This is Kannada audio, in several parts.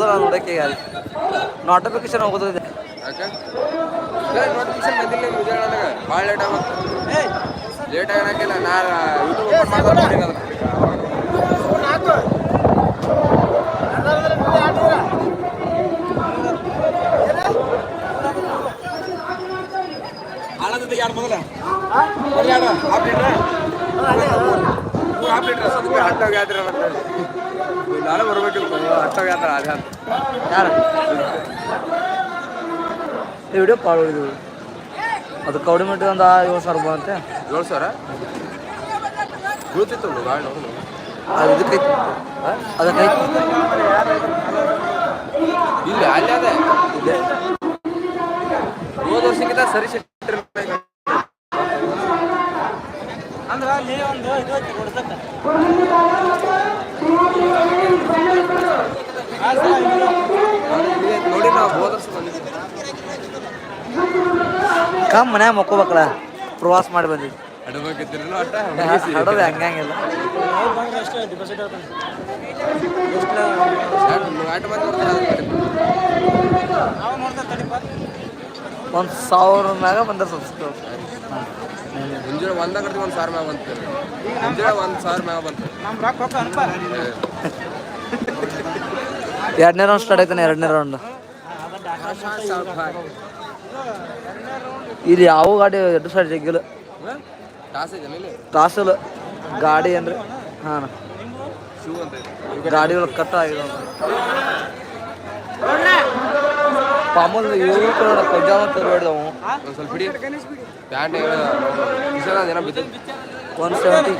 ಹೋಗೋದಿಲ್ಲ ನೋಡಕ್ಕೆ ಈಗ ನೋಟಿಫಿಕೇಶನ್ ಹೋಗೋದಿದೆ ಯಾಕೆ? ನೋಟಿಫಿಕೇಶನ್ ಬಂದಿಲ್ಲ ವಿಜಯ ಭಾಳ ಲೇಟ್ ಆಗುತ್ತೆ ಲೇಟ್ ಆಗಕ್ಕಿಲ್ಲ ನಾನು ಯೂಟ್ಯೂಬ್ ಓಪನ್ ಯಾರು ಮೊದಲ? ಮೊದಲ ಯಾರು? ಹಾಫ್ ಲೀಟ್ರ ಹಾಫ್ ಲೀಟ್ರ್ ಸ್ವಲ್ಪ ಹಟ್ಟೋಗಿ ಆದ್ರೆ ನಾಳೆ ಬರ್ಬೇಕಿಲ್ಲ ಆದ್ರೆ ಅದೇ ಯಾರು? ವಿಡಿಯೋ ಪಾಳು ಇದು. ಅದು ಕೌಡಿ ಮಿಟ್ಟಿ ಒಂದು ಏಳು ಸಾವಿರ ಬಂತೆ ಏಳು ಸಾವಿರ? ಬೀಳ್ತಿತ್ತು ಗಾಳಿ ಅದು ಇದಕ್ಕೆ ಅದಕ್ಕೆ ಇಲ್ಲ ಅಲ್ಲಿ ಅದೇ. ಹೋದ ವರ್ಷಕ್ಕಿಂತ ಸರಿ ಶೆಟ್ಟಿ ಅಂದ್ರೆ ಅಲ್ಲಿ ಒಂದು ಇದು ಐತಿ ಕೊಡ್ಸಕ್ಕ ನೋಡಿ ನಾವು ಹೋದ ವರ್ಷ ಬಂದಿದ್ವಿ ಕಮ್ ಮನ್ಯಾಗ ಮಕ್ಕೋಬೇಕಲ್ಲ. ಪ್ರವಾಸ ಮಾಡಿ ಬಂದಿದ್ವಿ ಒಂದ್ ಹಡೋದು ಹಂಗಂಗಿಲ್ಲ ಒಂದು ಸಾವಿರ ಮ್ಯಾಗ ಬಂದ ಸಂಸ್ಕೃತ ಮುಂಜಾನೆ ಒಂದು ಸಾವಿರ ಮ್ಯಾಗ ಬಂತು. ಮುಂಜಾನೆ ಒಂದು ಸಾವಿರ ಮ್ಯಾಗ ಬಂತು. ಎರಡನೇ ರೌಂಡ್ ಸ್ಟಾರ್ಟ್ ಆಯ್ತಾನೆ ಎರಡನೇ ರೌಂಡ್ ಇಲ್ಲಿ ಯಾವ ಗಾಡಿ ಎರಡು ಸೈಡ್ ಜಗ್ಗಿಲ್ಲ. ಟಾಸ್ ಇದೆ ಇಲ್ಲಿ ಟಾಸಲ್ ಗಾಡಿ ಅಂದ್ರೆ ಹಾಂ ಗಾಡಿಗಳು ಅಂತ ಇದೆ. ಗಾಡಿ ಒಳಗೆ ಕಟ್ಟ ಆಗಿದೆ ಪಾಮಲ್ ಇವರು ಕೂಡ ಸ್ವಲ್ಪ ಹಿಡಿ. ಪ್ಯಾಂಟ್ ಇಸಲ ಏನೋ ಬಿದ್ದು. ಒನ್ ಸೆವೆಂಟಿ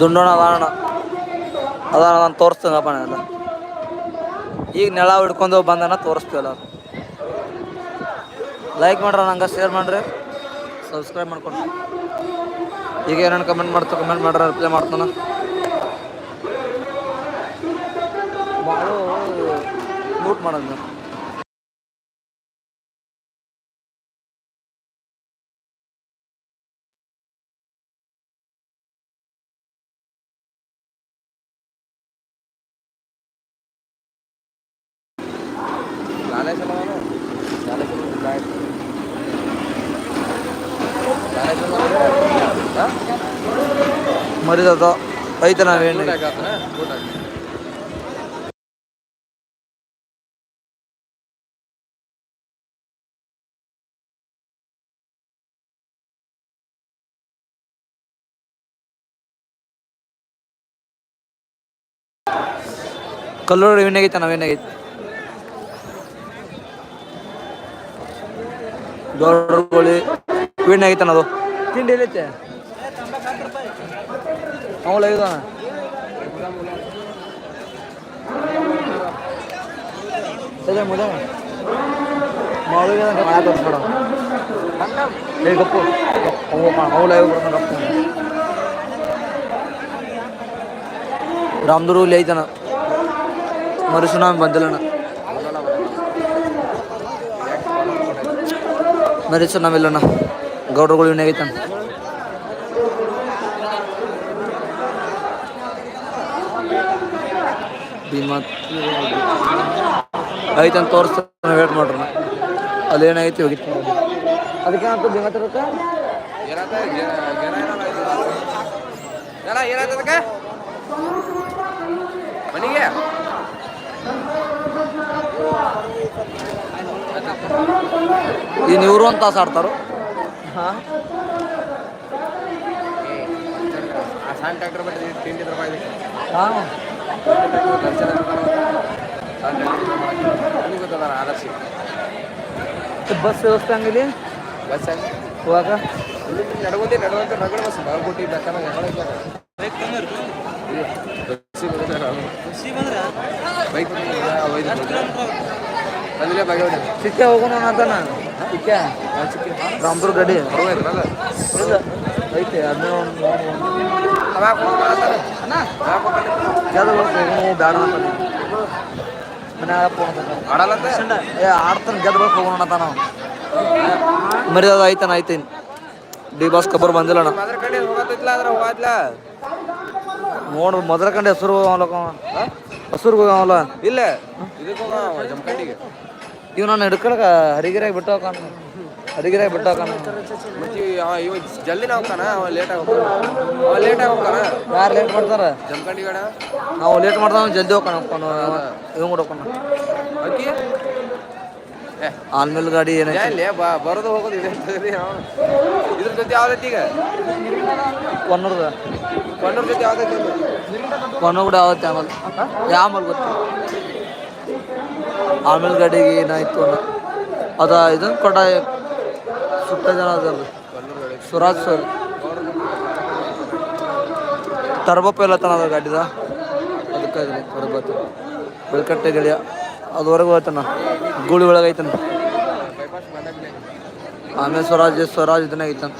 ದುಂಡೋಣ ಅದಾಣ ಅದಾಣ ನಾನು ತೋರಿಸ್ತೇನಪ್ಪ ಎಲ್ಲ. ಈಗ ನೆಲ ಹಿಡ್ಕೊಂಡು ಬಂದನ ತೋರಿಸ್ತೀವಲ್ಲ ಲೈಕ್ ಮಾಡ್ರ ನಂಗೆ ಶೇರ್ ಮಾಡ್ರಿ. ಸಬ್ಸ್ಕ್ರೈಬ್ ಮಾಡ್ಕೊಂಡು ಈಗ ಏನೇನು ಕಮೆಂಟ್ ಮಾಡ್ತಾ ಕಮೆಂಟ್ ಮಾಡ್ರೆ ರಿಪ್ಲೈ ಮಾಡ್ತಾನ. ಮಾಡೋ ಮೂಟ್ ಮಾಡೋದು ಬೂಟ್ ಹಾಕಿ ಕಲ್ಲೂರು ಏನಾಗೈತೆ ನಾವೇನಾಗೈತೆ ದೊಡ್ಡಗೋಳಿ ಏನಾಗೈತೆ ಅದು ತಿಂಡಿ ಎಲ್ಲೈತೆ ಅವಳ ಐದಣ ಸರಿ ಮುದ ಮಾಳಿಗೆ ಮಳೆ ತೋರಿಸ್ಬೇಡ ಏ ಗಪ್ಪು ಅವಳ ಐದು ಬರ್ತಾನೆ ಗಪ್ಪು ರಾಮದುರ್ಗ ಇಲ್ಲಿ ಐತನ ಮರು ಸುನಾಮಿ ಬಂದಿಲ್ಲಣ್ಣ ಮರಿ ಸುನಾಮಿ ಇಲ್ಲಣ್ಣ ಅಂತ ಐತಂತ ತೋರಿಸ್ತಾನೆ ವೇಟ್ ಮಾಡ್ರಣ್ಣ ಅಲ್ಲಿ ಹೋಗಿ. ಹೋಗಿತ್ತು ಅದಕ್ಕೆ ಅಂತ ಭೀಮತ್ ಇರುತ್ತೆ ಏನಾತ ಗೆರ ಗೆರ ಏನಲ್ಲ ಏನಾಯ್ತು ಅದಕ್ಕೆ? ಮನೆಗೆ? ಇನ್ನು ಇವರು ಅಂತ ಆಡ್ತಾರು? ಹಾಂ. ಆ ಸಣ್ಣ ಟ್ರಾಕ್ಟರ್ ಬಟ್ಟೆ ತಿಂಡಿ ರೂಪಾಯಿ ಹಾಂ. ಆದರ್ಶ ಬಸ್ ವ್ಯವಸ್ಥೆ ಹಂಗಿಲ್ಲಿ? ಬಸ್ ಹೋಗ. ಹೋಗಾಕ ನಡ್ಕೊಂಡಿ ರಗಡ ಬಸ್ ಬೈಕ್ ಬಂದಿಲ್ಲ ಸಿಕ್ಕ ಹೋಗೋಣ ಅಂತ ಚಿಕ್ಕ? ರಾಮ್ಪುರ್ ಗಡಿ? ಐತೆ ಅದನ್ನೇ ಹೋಗೋಣ ಆಡ್ತಾನೆ ಗೆದ್ಬೇಕು ಹೋಗೋಣ ಮರ್ಯಾದ ಆಯ್ತಾನ ಆಯ್ತೀನಿ ಡಿ ಬಾಸ್ ಕಬ್ಬರ್ ಬಂದಿಲ್ಲ ನೋಡು ಮೊದಲ ಕಂಡೆ ಹೆಸರು ಹೋಗಲ್ಲ ಹಸುರು ಹೋಗಲ್ಲ ಇಲ್ಲ. ಇವ್ ನಾನು ಹಿಡ್ಕೊಳಕ ಹರಿಗಿರಾಗಿ ಬಿಟ್ಟು ಹೋಗಾನ ಹರಿಗಿರಾಗಿ ಬಿಟ್ಟು ಜಲ್ದಿ ಮತ್ತೆ ಅವ ಇವ ಜಲ್ದಿನ ಹೋಗ್ತಾನ? ಅವ ಲೇಟ್ ಹೋಗ್ತಾನ? ಅವ ಲೇಟ್ ಹೋಗ್ತಾನ? ಯಾರು ಲೇಟ್ ಮಾಡ್ತಾರ? ಜಮಖಂಡಿ ಗಡ ನಾವು ಲೇಟ್ ಮಾಡ್ತಾವ ಜಲ್ದಿ ಹೋಗೋಣ ಇವ್ ಕೂಡ ಅಕ್ಕಿ? ಆಲ್ಮೇಲೆ ಗಾಡಿ ಏನೈತಿ ಬಾ ಬರೋದು ಹೋಗೋದು ಇದೆ ಇದ್ರ ಜೊತೆ ಯಾವ್ದೈತಿ ಈಗ? ಕೊನ್ನೂರ್ದ ಕೊನ್ನೂರ್ ಜೊತೆ ಯಾವ್ದೈತಿ? ಕೊನ್ನೂರ್ ಕೂಡ ಯಾವತ್ತೆ ಆಮೇಲೆ? ಯಾವ ಆಮೇಲೆ ಗೊತ್ತು? ಆಮೇಲೆ ಗಾಡಿಗೆ ಏನಾಯ್ತು ಅನ್ನೋ ಅದ ಇದನ್ನು ಕೊಡ ಸುತ್ತ ಜನ ಅದಲ್ಲ ಸುರಾಜ್ ಸರ್. ತರಬಪ್ಪ ಎಲ್ಲ ತನ ಅದ ಗಾಡಿದ. ಅದಕ್ಕೆ ಟರ್ಬತ್ ಬೆಳ್ಕಟ್ಟೆ ಗೆಳೆಯ. ಅದುವರೆಗೂ ಹೋಯ್ತಾನ ಗೂಳಿ ಒಳಗೆ ಐತನ ಆಮೇಲೆ ಸ್ವರಾಜ್ ಸ್ವರಾಜ್ ಇದನ್ನ ಐತನ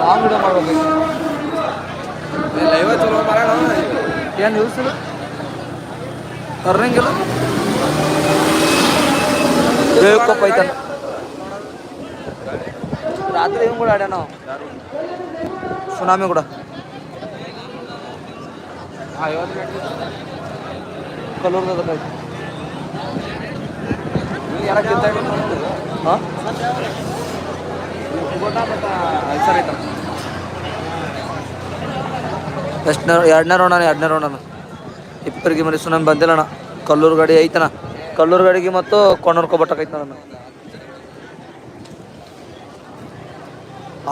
ಲಾಂಗ್ ವಿಡಿಯೋ ಮಾಡ್ಬೇಕು ಏ, ಲೈವ ಚಲೋ ಬರೋಣ ಏನು ಇಲ್ಲ ಕರ್ನಂಗಿಲ್ಲ ಬೇಕಪ್ಪ ಐತನ ರಾತ್ರಿ ಹೆಂಗ್ ಕೂಡ ಆಡ್ಯಾನ ನಾವು ಸುನಾಮಿ ಕೂಡ. ಹಾ ಇವತ್ತು ಸರ್ ಕಲ್ಲೂರ್ದ ಐತಿ ನೀ ಯಾರ ಕಿತ್ತಾಡಿ ನೋಡ್ತಿದ್ರು? ಹಾಂ ಇವ್ ಕುಬೋಟ ಮತ್ತ ಅಲ್ಸರ್ ಐತಲ್ಲ. ಎಷ್ಟನೇ ಎರಡನೇ ರೌಂಡ್ ಅಣ್ಣ ಎರಡನೇ ರೌಂಡ್ ಅಣ್ಣ ಇಬ್ಬರಿಗೆ ಮನೆ ಸುನಾಮಿ ಬಂದಿಲ್ಲ ಅಣ್ಣ. ಕಲ್ಲೂರು ಗಾಡಿ ಐತನ ಕಲ್ಲೂರು ಗಾಡಿಗೆ ಮತ್ತು ಕೊಂಡರ್ಕೊಬಟ್ಟಕ್ಕೆ ಐತನ ಅಣ್ಣ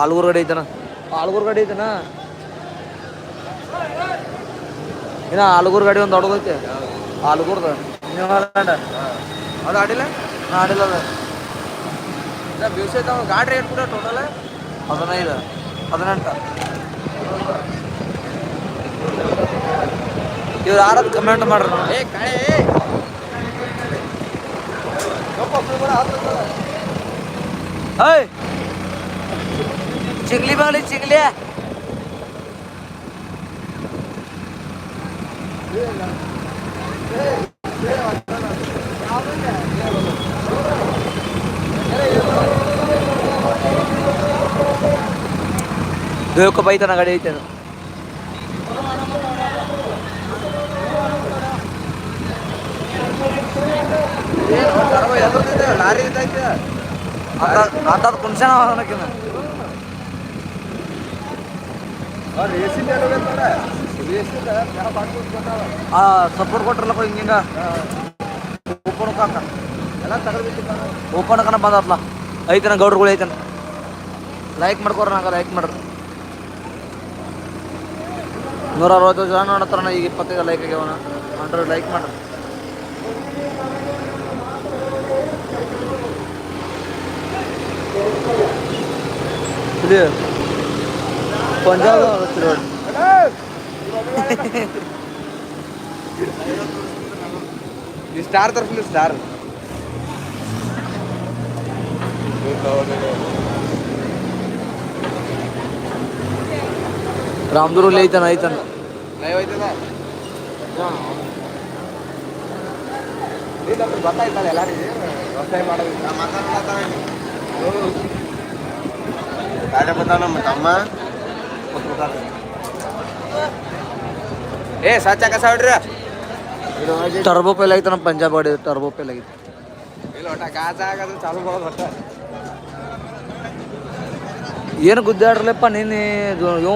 ಆಲ್ಗೂರು ಗಾಡಿ ಐತನ ಆಲ್ಗೂರು ಗಾಡಿ ಐತನ ಇನ್ನ ಆಲ್ಗೂರು ಗಾಡಿ ಒಂದು ದೊಡ್ಡದೈತೆ. ಆಲ್ಗೂರ್ದ. ಅದು ಆಡಿಲ್ಲ? ಆಡಿಲ್ಲ ಅದು. ಗಾಡಿ ರೇಟ್ ಕೂಡ ಟೋಟಲ್ ಹದಿನೈದು. ಹದಿನೆಂಟು. ಇವ್ರು ಯಾರದು ಕಮೆಂಟ್ ಮಾಡ್ರಿ. ನೋಡಿ ಏ. ಬಾಳಿ ಚಿಗ್ಲಿ ಬಾಗ್ಲಿ ಚಿಂಗ್ಲಿ. ಬೇಕಪ್ಪ ಐತನ ಗಾಡಿ ಐತೆ ಅದು. ಲಾರಿ ಇದ್ದೈತೆ ಆತ- ಆತಾದ ಕುಣ್ಸಣ ಅನ್ನಕ್ಕಿನ್ನ ರೇಸಿಂದ ನೋಡ ಸಪೋರ್ಟ್ ಕೊಟ್ರಲ್ಲಪ್ಪ ಹಿಂಗಿಂಗ ಓಪನ್ ಓಪನ್ ಕನ ಬಂದತ್ಲ ಐತನ ಗೌಡ್ರುಗಳು ಐತನ ಲೈಕ್ ಮಾಡ್ಕೋರ ನಂಗೆ ಲೈಕ್ ಮಾಡ್ರಿ ನೂರ ಅರವತ್ತು ಜನ ನೋಡತ್ತಾರಣ ಈಗ ಇಪ್ಪತ್ತೈದು ಲೈಕ್ ಆಗ್ಯಾವನ ಹಂಡ್ರೆಡ್ ಲೈಕ್ ಮಾಡ್ರಿ ಇದು ಪಂಜಾಬ್ ರೋಡ್ ಈ ಸ್ಟಾರ್ ತರ್ಫಿಲ್ಲ ಸ್ಟಾರ್ ರಾಮದುರ್ಗಲ್ಲಿ ಐತನ ಐತನ ಲೈವ್ ಐತದ ಇಲ್ಲ ಗೊತ್ತಾಯ್ತಲ್ಲ ಎಲ್ಲಾರಿಗೆ ವ್ಯವಸಾಯ ಮಾಡೋದು ಗಾಡಿ ಬಂದಾವ ನಮ್ಮ ತಮ್ಮ ಏ ಸಚ್ಚ ಕಸ ಹೊಡ್ರಿ ಟರ್ಬೋ ಪೇಲ್ ನಮ್ಮ ಪಂಜಾಬ್ ಗಾಡಿ ಟರ್ಬೋ ಪೇಲ್ ಐತಿ ಇಲ್ಲ ಒಟ್ಟ ಕಾಸ ಆಗೋದು ಚಾಲು ಮಾಡೋದು ಒಟ್ಟ ಏನು ಗುದ್ದಾಡ್ರಲ್ಲಪ್ಪ ನೀನು ಇವ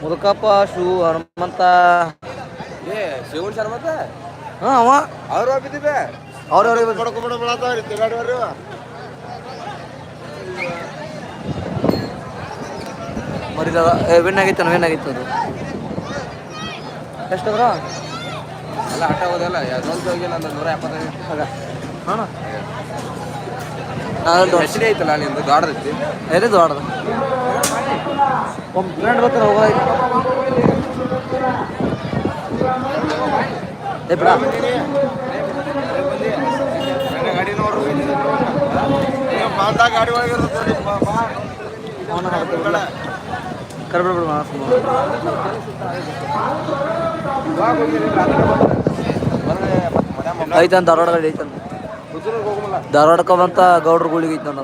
ಮುದುಕಪ್ಪ ಶೂ ಹನುಮಂತ ಏ ಶಿವನ್ ಶರ್ಮತ್ತ ಹಾಂ ಅವ ಅವ್ರು ಹೋಗಿದ್ದೀವಿ ಅವ್ರವ್ರಿಗೆ ಮರಿದದ ವಿನ್ ಆಗೈತನ ವಿನ್ ಆಗೈತೆ ಅದು. ಎಷ್ಟದ್ರ ಎಲ್ಲ ಆಟ ಹೋದಲ್ಲ ಅದೊಂದು ಹೋಗಿಲ್ಲ ಅಂದ್ರೆ ನೂರ ಎಪ್ಪತ್ತೈದು. ಆಗ ಹಾಂ. ಹೆಸರಿ ಐತಲ್ಲ ಅಲ್ಲಿಂದ ದೊಡ್ಡದೈತಿ ಎಲ್ಲಿ ದೊಡ್ಡದು? ಒಮ್ಮೆ ಫ್ರೆಂಡ್ ಬರ್ತಾರೆ ಹೋಗೋದೈತಿ ಏ ಬಿಡ. ಗಾಡಿ ನೋಡ್ರಿ ಗಾಡಿ ಒಳಗೆ ಕರ್ಬಿಡ ಬಿಡು ಮಾಡ ಐತನ್ ಧಾರವಾಡ ಗಾಡಿ ಐತನ್? ಧಾರವಾಡಕ್ಕೆ ಬಂತ ಗೌಡ್ರ ಗುಳಿಗೆ ಐತೆ ಅಂತ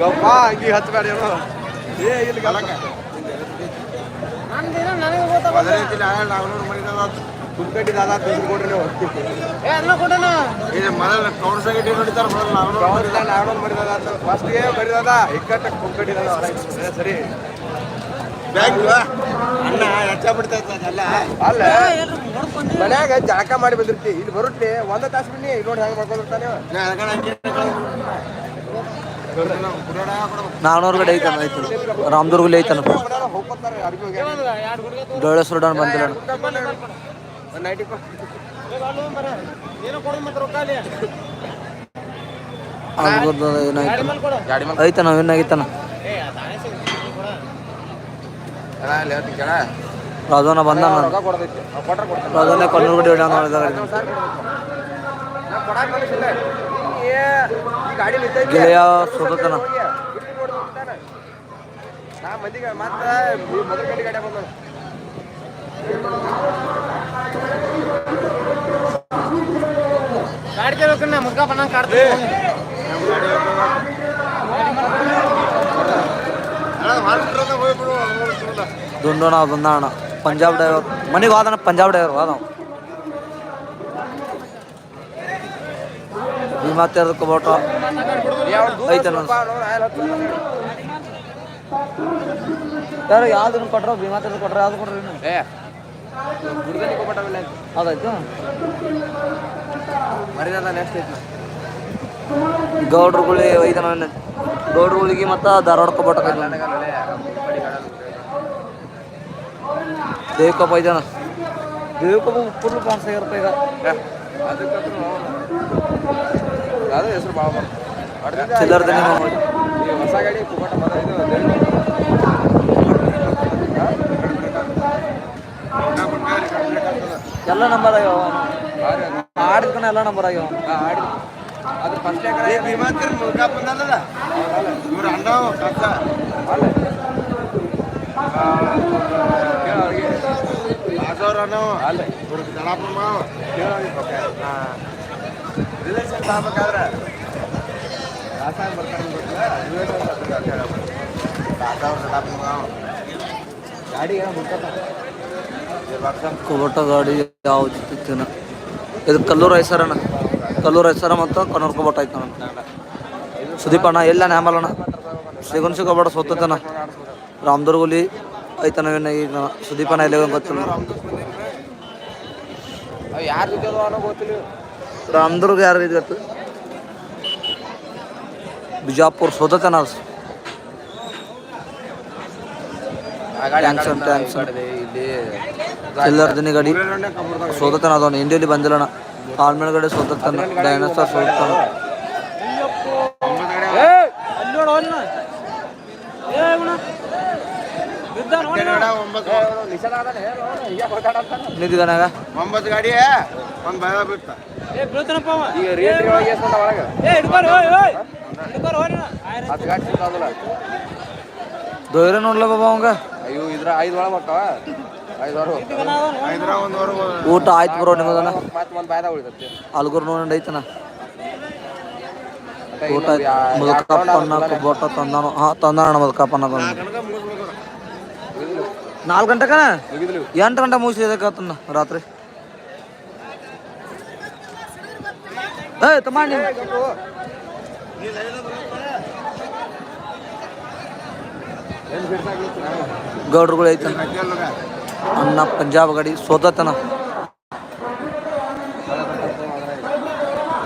ಗಪ್ಪ ಅಂಗಿ ಹಚ್ಚಬೇಡ ಏನು ಏ ಇಲ್ಲಿ ಗಲಕ ಅದೇ ರೀತಿ ಕುಂಕಟ್ಟಿ ದಾದ ತಂದು ಕೊಡ್ರಿ ನೀವು ಇದು ಮೊದಲು ಕೌಂಟ್ ಸೆಕ್ರೆಟರಿ ನೋಡಿದಾರ ಮೊದಲು ಫಸ್ಟ್ಗೆ ಬರಿದಾದ ಇಕ್ಕಟ್ಟ ಕುಂಕಟ್ಟಿ ದಾದ ಸರಿ. ಬ್ಯಾಂಕ್ ಅಣ್ಣ ಹೆಚ್ಚ ಅದೆಲ್ಲ ಅಲ್ಲ? ಮನ್ಯಾಗ ಜಳಕ ಮಾಡಿ ಬಂದಿರ್ತಿ. ಇಲ್ಲಿ ಬರುತ್ತೆ ಒಂದ ತಾಸು ಬಿಡಿ ಇಲ್ಲಿ ನೋಡಿ ಹೆಂಗ್ ಮಾಡ್ಕೊಂಡಿರ್ತಾನೆ ನಾನೂರು ಕಡೆ ಐತನ ಐತನ ರಾಮದುರ್ಗಲ್ಲಿ ಐತನ ಹೋಗ್ಯಾರ ಬಂದಿಲ್ಲ ಒಂದ್ ನೈಂಟಿ ಐತನ ಹೇಳ್ತೀನಿ ಕೇಳ ರಾಜವನ ಬಂದ ರಾಜವನ್ನ ಕಣ್ಣೂರು ಗಡಿ ಹೊಡ್ಯಾನ. ಗೆಳೆಯ ಈ ಮುಗ್ಗ ಕಾಡ್ತೀವಿ ದುಂಡೋಣ ದುಂದಾಣ ಪಂಜಾಬ್ ಡ್ರೈವರ್ ಮನೆಗೆ ಹೋದ ಪಂಜಾಬ್ ಡ್ರೈವರ್ ಹೋದ ಭೀಮಾ ಮಾತಾಡೋದಕ್ಕೆ ಬೋಟ ಐತೆ ಯಾವ್ದು ಯಾರು ಯಾವ್ದನ್ನ ಕೊಟ್ರ? ಭೀಮಾ ತೆರದ್ ಕೊಟ್ರ? ಯಾವ್ದು ಕೊಟ್ರಿ ಅದಾಯ್ತು? ಗೌಡ್ರುಗುಳಿ ಐದನ ಗೌಡ್ರುಗಳಿಗೆ ಮತ್ತು ಧಾರವಾಡಕ್ಕೆ ಬೋಟ ದೇವಕಪ್ಪ ಐದನ ದೇವಕಪ್ಪ ಫುಲ್ ರೂಪಾಯಿ ಈಗ. ಅದು ಹೆಸರು ಭಾಳ ಬರ್ತದೆ ಚಿಲ್ಲರ್ ದನಿ ಮಾಮೂಲಿ. ಈ ಹೊಸ ಗಾಡಿ ಕುಬಟ ಮದ ಇದು ಎಲ್ಲ ನಂಬರ್ ಆಗ್ಯಾವ ಆಡಿದ್ಕನ ಎಲ್ಲ ನಂಬರ್ ಆಗ್ಯಾವ ಆಡಿ ಅದು ಫಸ್ಟ್ ಭೀಮಾತಿರ್ ಮುಲ್ಕ ಬಂದಲ್ಲ ಇವ್ರ ಅಣ್ಣ ರಾಜವ್ರ ಅಣ್ಣ ಅಲ್ಲ. ಇವ್ರ ದಳಾಪುರ ಮಾವ. ರಿಲೇಷನ್ ಆಗ್ಬೇಕಾದ್ರೆ ರಾಸಾಯನ ಬರ್ತಾರೆ ರಿಲೇಷನ್ ರಾಜವ್ರ ದಳಾಪುರ ಮಾವ. ಗಾಡಿ ಏನೋ ಮುಟ್ಕತ್ತ ಕುಬಟ ಗಾಡಿ ಯಾವ ಇತ್ತಿನ ಇದು ಕಲ್ಲೂರು ಐಸರಣ್ಣ. ಕಲ್ಲೂರು ಐಸರ ಮತ್ತು ಕನ್ನೂರು ಕುಬಟ ಐತಣ ಸುದೀಪ್ ಅಣ್ಣ ಎಲ್ಲ ನ್ಯಾಮಲಣ್ಣ ಸಿಗುನ್ ಸಿಗೋಬೇಡ ಸೊತ್ತತನ ರಾಮದುರ್ಗುಲಿ ಐತನ ಏನ ಈಗ. ಸುದೀಪನ ಎಲ್ಲಿ ಗೊತ್ತಿಲ್ಲ. ಅವು ಯಾರು ಜೊತೆ ಅದಾವ ಗೊತ್ತಿಲ್ಲ. ರಾಮದುರ್ಗ ಯಾರು ಇದು ಗೊತ್ತು? ಬಿಜಾಪುರ ಸೋತತನ ಅದು. ಆ ಗಾಡಿ ಆ Thanks, ಕಡೆ thanks. ಈ ಕಡೆ ಇಲ್ಲಿ ಚಿಲ್ಲರ್ ದಿನ ಗಾಡಿ ಸೋತತನ ಅದವನು. ಇಂಡಿಯಲ್ಲಿ ಬಂದಿಲ್ಲಣ ಆಲ್ಮೇಲೆ ಗಾಡಿ ಸೋತತನ. ಡೈನೋಸಾರ್ ಹೊಡ್ದಾಡತ್ತಾನ. ನಿಂತಿದ್ದಾನಾಗ ಒಂಬತ್ತು. ಗಾಡಿ. ಒಂದು ಭಯ ಬಿತ್ತ ಈಗ ರೇಟ್ ಒಳಗೆ ಎಷ್ಟು ಬಂದಾವ ಒಳಗೆ? ಹತ್ತು ಗಾಡಿ ಸಿಗ್ತಾವಲ್ಲ ದೊಯ್ರೆ ನೋಡ್ಲ ಬಾಬಾ ಅವಂಗ. ಅಯ್ಯೋ ಇದ್ರ ಐದು ಒಳಗೆ ಬರ್ತಾವ ಐದ್ರ ಊಟ ಆಯ್ತು ಬ್ರೋ ನಿಮ್ಮದನ ಮತ್ತೆ ಒಂದು ಅಲ್ಗುರ್ ನೋಡಿ ಐತನ. ಊಟ ಮುದುಕಪ್ಪನ ಬೋಟ ತಂದಾನು. ಹಾ ತಂದಾನ ಮುದುಕಪ್ಪನ ನಾಲ್ಕು ಗಂಟೆಕ? ಎಂಟು ಗಂಟೆ ಮುಗಿಸಿದಕ್ಕತ್ತನ್ನ ರಾತ್ರಿ. ಏ ತಮ್ಮ ನೀನು ಗೌಡ್ರುಗಳು ಅಣ್ಣ ಪಂಜಾಬ್ ಗಾಡಿ ಸೋತತನ.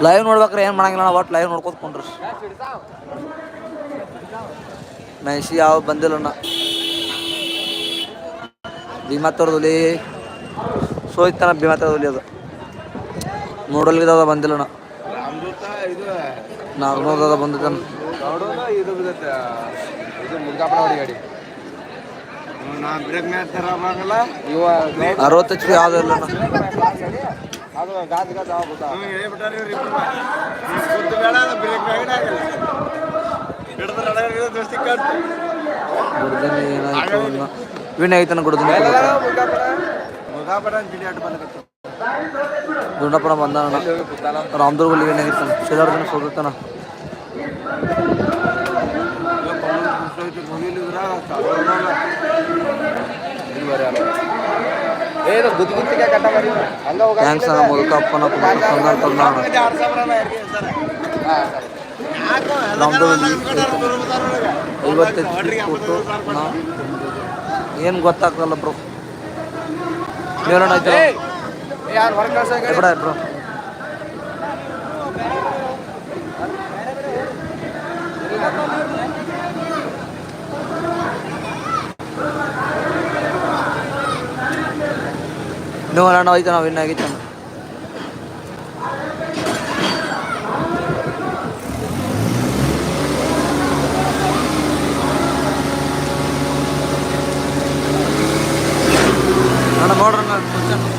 ಲೈವ್ ನೋಡ್ಬೇಕ್ರೆ ಏನು ಮಾಡಂಗಿಲ್ಲ ಒಟ್ಟು ಲೈವ್ ನೋಡ್ಕೊತ ಕೊಂಡ್ರಿ. ಮೈಸಿ ಯಾವ ಬಂದಿಲ್ಲ ಭೀಮಾ ತೋರ್ದಲ್ಲಿ ಸೋಯ್ತನ ಭೀಮಾ ತೋರ್ದಲ್ಲಿ ಅದು. ನೋಡಲ್ಗಿದ ಬಂದಿಲ್ಲ ಅಮೃತ ಬಂದಿದ್ದ ಬಂದಿದ್ದಾನ. ಗಾಡಿ. ಅರವತ್ತು ಎಚ್ ಪಿ ಅದು ಆಗ್ಬಿಟ್ಟ ಗುಡ್ದಿನ ಏನಾಯ್ತು ಅನ್ನೋ ವಿನ್ ಆಯ್ತಾನ ಗುಡ್ದಿನ ಅಂತ ತಿಳಿ ಆಟ ಬಂದಕತ್ತು ದುಂಡಪ್ಪನ ಏನು ಗುದ್ದು ಗುತ್ತಿಗೆ ಕಟ್ಟ ಹಂಗ ಹೋಗ ಥ್ಯಾಂಕ್ಸ್ ಅಣ್ಣ ಮುಲ್ಕಪ್ಪನ ತಂದ ಏನು ಗೊತ್ತಾಗ್ತಲ್ಲ ಬ್ರೋ ಯಾರು ಹೊರ ಕಳ್ಸ ಎಕಡ ಬ್ರೋ ನೀವು ಅಣ್ಣ ಹೋಯ್ತು ನಾವು ವಿನ್ ಆಗಿತ್ತು ಅಣ್ಣ ನೋಡ್ರಿ ನಾನು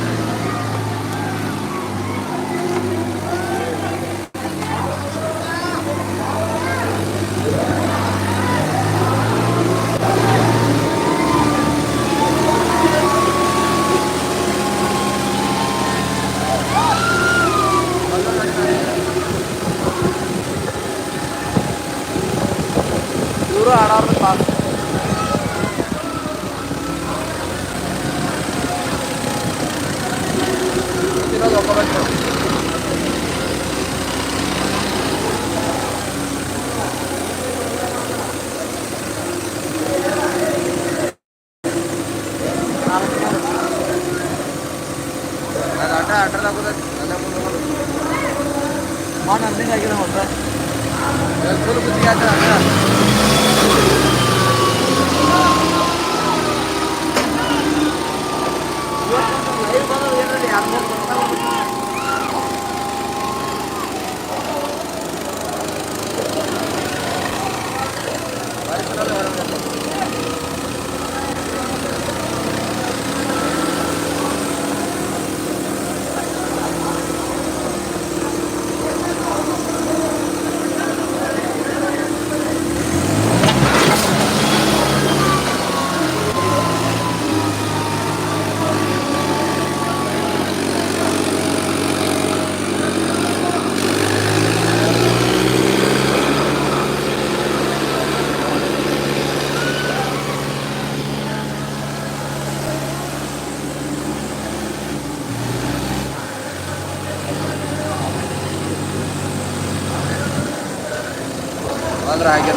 ಅಂದ್ರೆ ಹಾಗೆ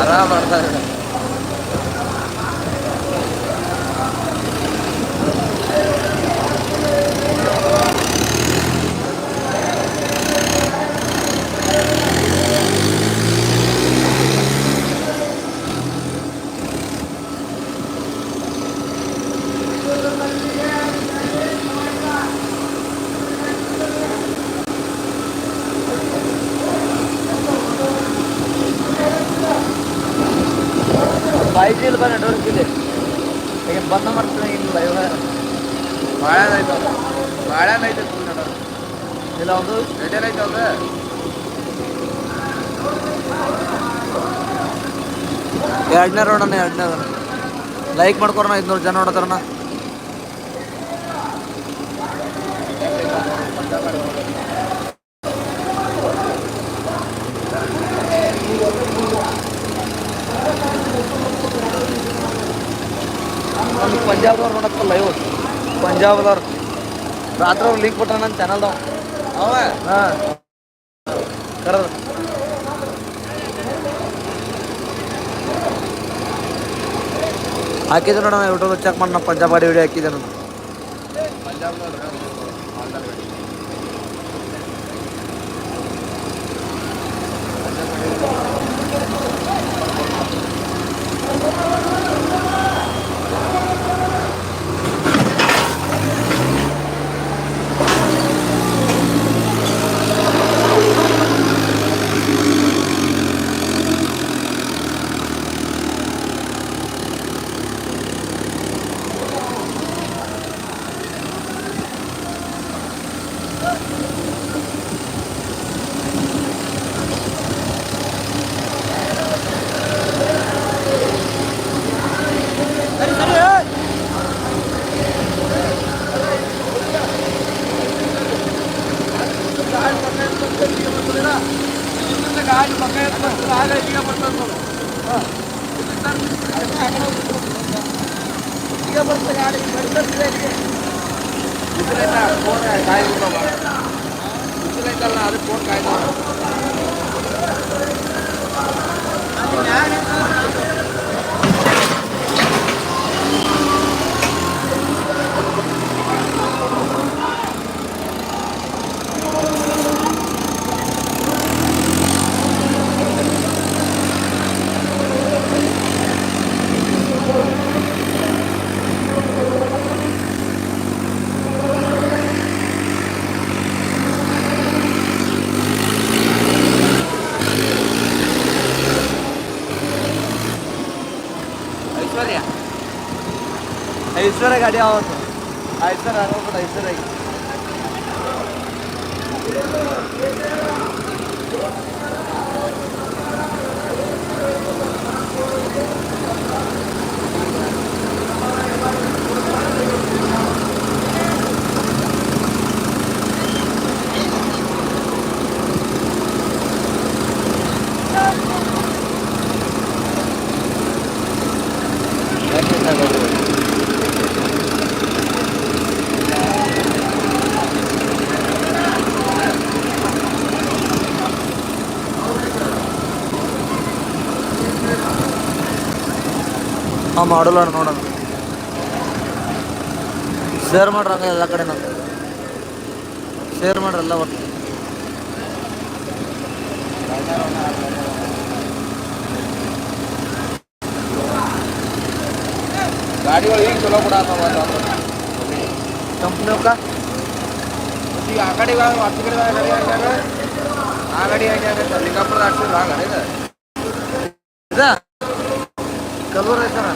ಆರಾಮ್ ಮಾಡ್ತಾರೆ ಫೈವ್ ಜಿ ಇಲ್ಲ ನೆಟ್ವರ್ಕ್ ಇದೆ ನಂಬರ್ ಮಾಡ್ತಾನೆ ಇಲ್ಲ ಇವಾಗ ಬಾಳೆನೈತೆ ಬಾಳೆನೈತೆ ಫುಲ್ ನಡ ಇಲ್ಲ, ಒಂದು ರಿಟೇಲ್ ಐತೆ ಅದು ಎರಡನೇ ರೋಡಣ್ಣ ಎರಡನೇ ಲೈಕ್ ಮಾಡ್ಕೊರೋಣ ಐದುನೂರು ಜನ ನೋಡತಾರಣ ಪಂಜಾಬ್ದವ್ರು ನೋಡಕ್ಕಲ್ಲ ಲೈವ್ ಪಂಜಾಬ್ದವ್ರು. ರಾತ್ರಿ ಅವ್ರು ಲಿಂಕ್ ಬಿಟ್ರ ನನ್ನ ಚಾನಲ್ದವ ಅವ ಹಾಂ. ಕರೆದ. ಹಾಕಿದ್ರು ನೋಡೋಣ ಯೂಟ್ಯೂಬ್ ಚೆಕ್ ಮಾಡಿ ನಾವು ಪಂಜಾಬಾಡಿ ವಿಡಿಯೋ ಹಾಕಿದ್ದೆ ನಾನು ಐಶ್ವರ್ಯ ಗಾಡಿ ಯಾವತ್ತು ಐಶ್ವರ್ಯ ಅನ್ಬಿಟ್ಟು ಐಶ್ವರ್ಯ ಮಾಡಲ್ಲ ನೋಡೋಣ ಶೇರ್ ಮಾಡ್ರಂಗ ಎಲ್ಲ ಎಲ್ಲ ಕಡೆನೂ ಶೇರ್ ಮಾಡ್ರಲ್ಲ ಒಟ್ಟು ಗಾಡಿಗಳು ಈಗ ಚಲೋ ಕೂಡ ಕಂಪ್ನಿಯವ್ಕ ಈಗ ಆ ಕಡೆ ಹತ್ತು ಕಡೆ ಆ ಗಾಡಿ ಹಾಕ್ಯಾರ ಲಿಂಗಾಪುರದ ಹಾಕ್ಸಿದ್ರು ಆ ಗಾಡಿ ಇದ ಕಲ್ಲೂರು ಐತನ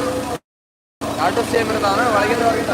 ಆಟೋ ಸೇಮ್ ಇರ್ತಾನ ಒಳಗಿಂದ ಹೊರಗಿಂದ.